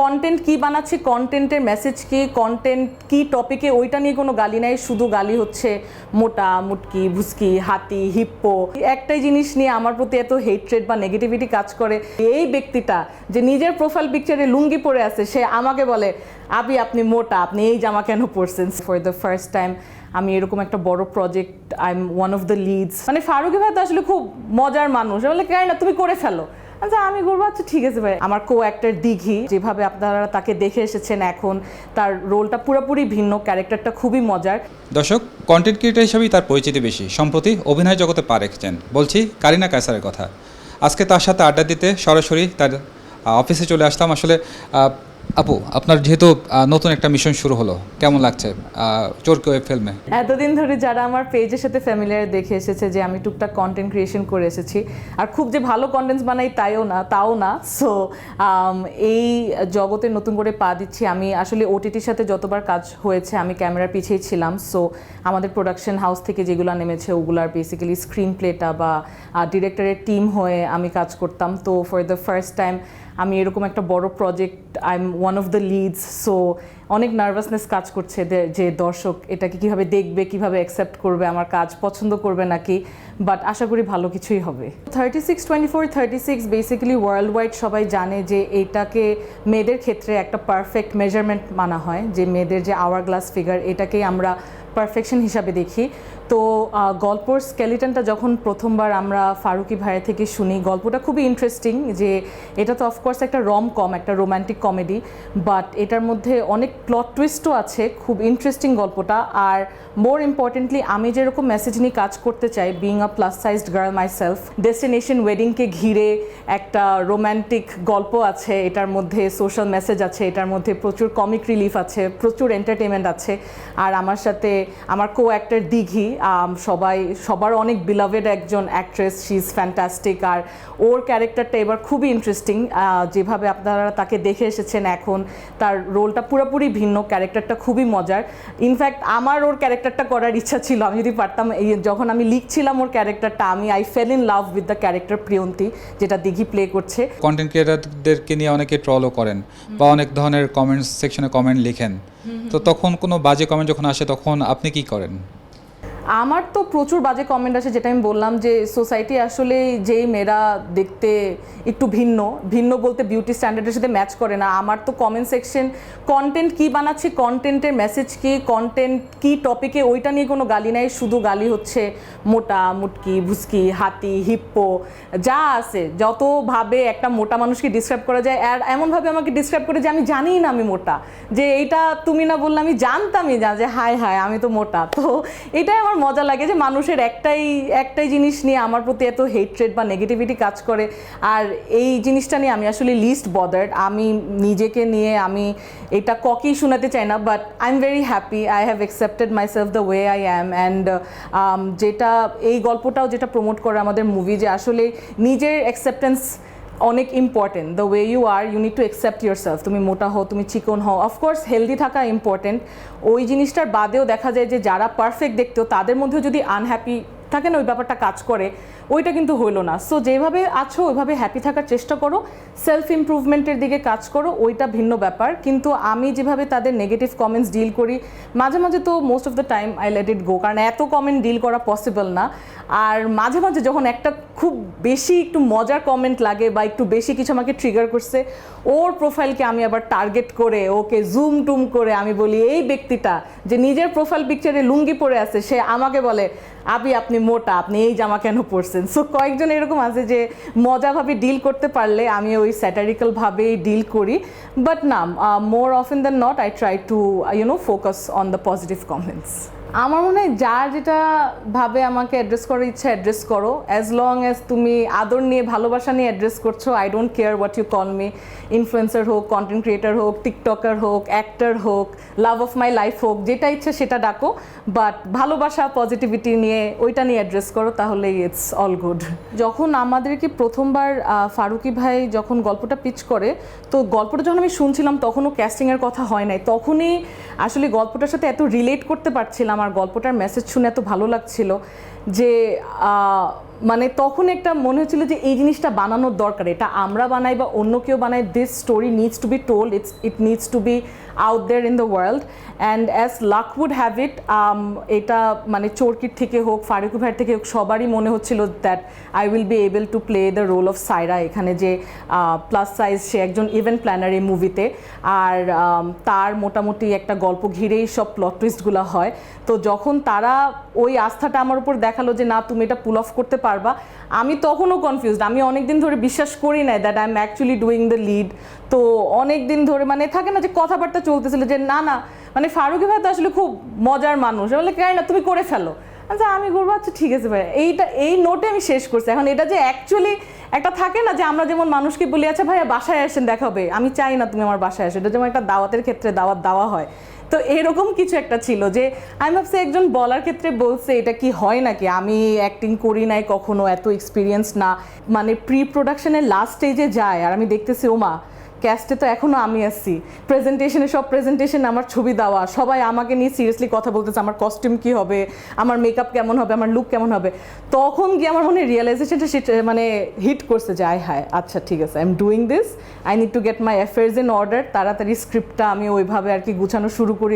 Content কি বানাচ্ছি কন্টেন্টের মেসেজ কি কন্টেন্ট কি টপিকে ওইটা নিয়ে কোনো গালি নাই, শুধু গালি হচ্ছে মোটা, মুটকি, ভুসকি, হাতি হিপ্পো একটাই জিনিস নিয়ে আমার প্রতি এত হেট্রেড বা নেগেটিভিটি কাজ করে, এই ব্যক্তিটা যে নিজের প্রোফাইল পিকচারে লুঙ্গি পরে আছে, সে আমাকে বলে, আবি, আপনি মোটা, আপনি এই জামা কেন পরছেন? ফর দ্য ফার্স্ট টাইম আমি এরকম একটা বড় project I am one of the leads মানে ফারুকি ভাই তো আসলে খুব মজার মানুষ। বলে কেন? তুমি করে ফেলো। আচ্ছা আমি ঘুরবো। আচ্ছা ঠিক আছে ভাই। আমার কো অ্যাক্টার দিঘি, যেভাবে আপনারা তাকে দেখে এসেছেন এখন, তার রোলটা পুরোপুরি ভিন্ন, ক্যারেক্টারটা খুবই মজার। দর্শক কন্টেন্ট ক্রিয়েটার হিসেবেই তার পরিচিতি বেশি। সম্প্রতি অভিনয় জগতে পা রেখেছেন। বলছি, কারিনা কায়সারের কথা। আজকে তার সাথে আড্ডা দিতে সরাসরি তার অফিসে চলে আসলাম। আসলে আপু, আপনার যেহেতু নতুন একটা মিশন শুরু হলো, কেমন লাগছে? চোরকে ওয়েব ফিল্মে? এতদিন ধরে যারা আমার পেজের সাথে ফ্যামিলিয়ার দেখে এসেছে যে আমি টুকটাক কন্টেন্ট ক্রিয়েশন করে এসেছি, আর খুব যে ভালো কন্টেন্টস বানাই তাইও না, তাও না সো এই জগতে নতুন করে পা দিচ্ছি। আমি আসলে ওটিটির সাথে যতবার কাজ হয়েছে, আমি ক্যামেরার পিছিয়ে ছিলাম সো আমাদের প্রোডাকশন হাউস থেকে যেগুলো নেমেছে, ওগুলার বেসিক্যালি স্ক্রিন প্লেটা বা ডিরেক্টরের টিম হয়ে আমি কাজ করতাম। তো ফর দ্য ফার্স্ট টাইম আমি এরকম একটা বড় project I am one of the leads so অনেক নার্ভাসনেস কাজ করছে যে দর্শক এটাকে কীভাবে দেখবে, কীভাবে অ্যাকসেপ্ট করবে, আমার কাজ পছন্দ করবে নাকি? বাট আশা করি ভালো কিছুই হবে। Thirty six twenty four thirty six basically world wide সবাই জানে যে এটাকে মেয়েদের ক্ষেত্রে একটা পারফেক্ট মেজারমেন্ট মানা হয়, যে মেয়েদের যে আওয়ার গ্লাস ফিগার এটাকেই আমরা পারফেকশন হিসাবে দেখি। তো গল্পর স্কেলিটনটা যখন প্রথমবার আমরা ফারুকি ভাইয়ের থেকে শুনি, গল্পটা খুবই ইন্টারেস্টিং যে এটা তো অফকোর্স একটা রম কম একটা রোম্যান্টিক কমেডি বাট এটার মধ্যে অনেক প্লট টুইস্টও আছে, খুব ইন্টারেস্টিং গল্পটা। আর মোর ইম্পর্টেন্টলি আমি যেরকম মেসেজ নিয়ে কাজ করতে চাই being a plus sized girl myself destination ওয়েডিংকে ঘিরে একটা রোম্যান্টিক গল্প আছে, এটার মধ্যে সোশ্যাল মেসেজ আছে, এটার মধ্যে প্রচুর কমিক রিলিফ আছে, প্রচুর এন্টারটেনমেন্ট আছে। আর আমার সাথে আমার কো অ্যাক্টর দিঘি সবাই সবার অনেক বিলাভেড একজন অ্যাক্ট্রেস শি ইজ ফ্যান্টাস্টিক আর ওর ক্যারেক্টারটা এবার খুবই ইন্টারেস্টিং যেভাবে আপনারা তাকে দেখে এসেছেন এখন তার রোলটা পুরোপুরি ভিন্ন ক্যারেক্টারটা খুবই মজার। ইনফ্যাক্ট আমার ওর ক্যারেক্টারটা করার ইচ্ছা ছিল আমি যদি পারতাম এই যখন আমি লিখছিলাম ওর ক্যারেক্টারটা আমি I fell in love with the character Priyanti যেটা দিঘি প্লে করছে। কন্টেন্ট ক্রিয়েটারদেরকে নিয়ে অনেকে ট্রলও করেন বা অনেক ধরনের কমেন্টস সেকশনে কমেন্ট লিখেন। তো তখন কোনো বাজে কমেন্ট যখন আসে তখন আপনি কি করেন? আমার তো প্রচুর বাজে কমেন্ট আসে, যেটা আমি বললাম যে সোসাইটি আসলে যেই মেয়েরা দেখতে একটু ভিন্ন ভিন্ন বলতে বিউটি স্ট্যান্ডার্ডের সাথে ম্যাচ করে না। আমার তো কমেন্ট সেকশন কন্টেন্ট কি বানাচ্ছি কন্টেন্টের মেসেজ কি কন্টেন্ট কি টপিকে ওইটা নিয়ে কোনো গালি নাই, শুধু গালি হচ্ছে মোটা, মুটকি, ভুসকি, হাতি হিপ্পো যা আছে, যতভাবে একটা মোটা মানুষকে ডিসক্রাইব করা যায়, আর এমনভাবে আমাকে ডিসক্রাইব করে যে আমি জানিই না আমি মোটা। যে এইটা তুমি না বললে আমি জানতামই না যে হায় হায়, আমি তো মোটা। তো এটাই আমার মজা লাগে যে মানুষের একটাই একটাই জিনিস নিয়ে আমার প্রতি এত হেট্রেড বা নেগেটিভিটি কাজ করে। আর এই জিনিসটা নিয়ে আমি আসলে লিস্ট বদার্ড আমি নিজেকে নিয়ে আমি এটা ককেই শোনাতে চাই না but I am very happy I have accepted myself the way I am and যেটা, এই গল্পটাও যেটা প্রমোট করে আমাদের মুভি যে আসলে নিজের অ্যাকসেপ্টেন্স অনেক important the way you are you need to accept yourself তুমি মোটা হও, তুমি চিকন হও। অফকোর্স হেলদি থাকা ইম্পর্টেন্ট ওই জিনিসটার বাদেও দেখা যায় যে যারা পারফেক্ট দেখতো, তাদের মধ্যেও যদি আনহ্যাপি থাকে না, ওই ব্যাপারটা কাজ করে। ওইটা কিন্তু হইল না। সো যেভাবে আছো, ওইভাবে হ্যাপি থাকার চেষ্টা করো। সেলফ ইমপ্রুভমেন্টের দিকে কাজ করো, ওইটা ভিন্ন ব্যাপার। কিন্তু আমি যেভাবে তাদের নেগেটিভ কমেন্টস ডিল করি, মাঝে মাঝে তো most of the time I let it go কারণ এত কমেন্ট ডিল করা পসিবল না। আর মাঝে মাঝে যখন একটা খুব বেশি একটু মজার কমেন্ট লাগে বা একটু বেশি কিছু আমাকে ট্রিগার করছে, ওর প্রোফাইলকে আমি আবার টার্গেট করে, ওকে জুম টুম করে আমি বলি, এই ব্যক্তিটা যে নিজের প্রোফাইল পিকচারে লুঙ্গি পরে আছে, সে আমাকে বলে আপনি আপনি মোটা, আপনি এই জামা কেন পরছেন? সো কয়েকজন এরকম আছে যে মজাভাবে ডিল করতে পারলে আমি ওই স্যাটারিক্যালভাবেই ডিল করি। বাট না more often than not I try to you know focus on the positive comments আমার মনে হয় যার যেটা ভাবে আমাকে অ্যাড্রেস করার ইচ্ছা অ্যাড্রেস করো। অ্যাজ লং অ্যাজ তুমি আদর নিয়ে, ভালোবাসা নিয়ে অ্যাড্রেস করছ I don't care what you call me influencer হোক কন্টেন্ট ক্রিয়েটার হোক টিকটকার হোক অ্যাক্টার হোক লাভ অফ মাই লাইফ হোক, যেটা ইচ্ছা সেটা ডাকো। বাট ভালোবাসা পজিটিভিটি নিয়ে, ওইটা নিয়ে অ্যাড্রেস করো, তাহলে ইটস অল গুড যখন আমাদেরকে প্রথমবার ফারুকি ভাই যখন গল্পটা পিচ করে, তো গল্পটা যখন আমি শুনছিলাম তখনও ক্যাস্টিংয়ের কথা হয় নাই। তখনই আসলে গল্পটার সাথে এত রিলেট করতে পারছিলাম আর গল্পটার মেসেজ শুনে এত ভালো লাগছিল যে মানে তখন একটা মনে হচ্ছিল যে এই জিনিসটা বানানোর দরকার এটা আমরা বানাই বা অন্য কেউ বানাই this story needs to be told it's it needs to be out there in the world and as luck would have it এটা মানে চোরকির থেকে হোক ফারুক ভাইয়ের থেকে হোক সবারই মনে হচ্ছিল that I will be able to play the role of Saira এখানে যে প্লাস সাইজ সে একজন ইভেন্ট প্ল্যানার এই মুভিতে আর um, তার মোটামুটি একটা গল্প ঘিরেই সব প্লট টুইস্টগুলো হয়। তো যখন তারা ওই আস্থাটা আমার উপর দেখাল যে না তুমি এটা পুল অফ করতে পারবা। আমি তখনও কনফিউজড আমি অনেক দিন ধরে বিশ্বাস করি না that I am actually doing the lead তো অনেক দিন ধরে মানে থাকে না যে কথাবার্তা চলতেছিল যে না না মানে ফারুকি ভাই তো আসলে খুব মজার মানুষ। বলে কেন? না তুমি করে ফেলো। আচ্ছা আমি করব? আচ্ছা ঠিক আছে ভাই এইটা, এই নোটে আমি শেষ করছি। এখন এটা যে অ্যাকচুয়ালি একটা থাকে না যে আমরা যেমন মানুষকে বলি আচ্ছা ভাইয়া, বাসায় আসেন দেখাবে আমি চাই না তুমি আমার বাসায় আসো। এটা যেমন একটা দাওয়াতের ক্ষেত্রে দাওয়াত দেওয়া হয়। তো এরকম কিছু একটা ছিল যে, আমি ভাবছি একজন বলার ক্ষেত্রে বলছে, এটা কি হয় নাকি? আমি অ্যাক্টিং করি নাই কখনো, এত এক্সপিরিয়েন্স না। মানে প্রি প্রোডাকশনের লাস্ট স্টেজে যায়, আর আমি দেখতেছি, ওমা ক্যাস্টে তো এখনও আমি আসছি প্রেজেন্টেশনে সব প্রেজেন্টেশন আমার ছবি দেওয়া। সবাই আমাকে নিয়ে সিরিয়াসলি কথা বলতেছে, আমার কস্টিউম কী হবে, আমার মেকআপ কেমন হবে, আমার লুক কেমন হবে। তখন গিয়ে আমার মনে রিয়েলাইজেশনটা সেটা মানে হিট করছে যে, আয় হায় আচ্ছা ঠিক আছে I am doing this I need to get my affairs in order তাড়াতাড়ি স্ক্রিপ্টটা আমি ওইভাবে আর কি গুছানো শুরু করি।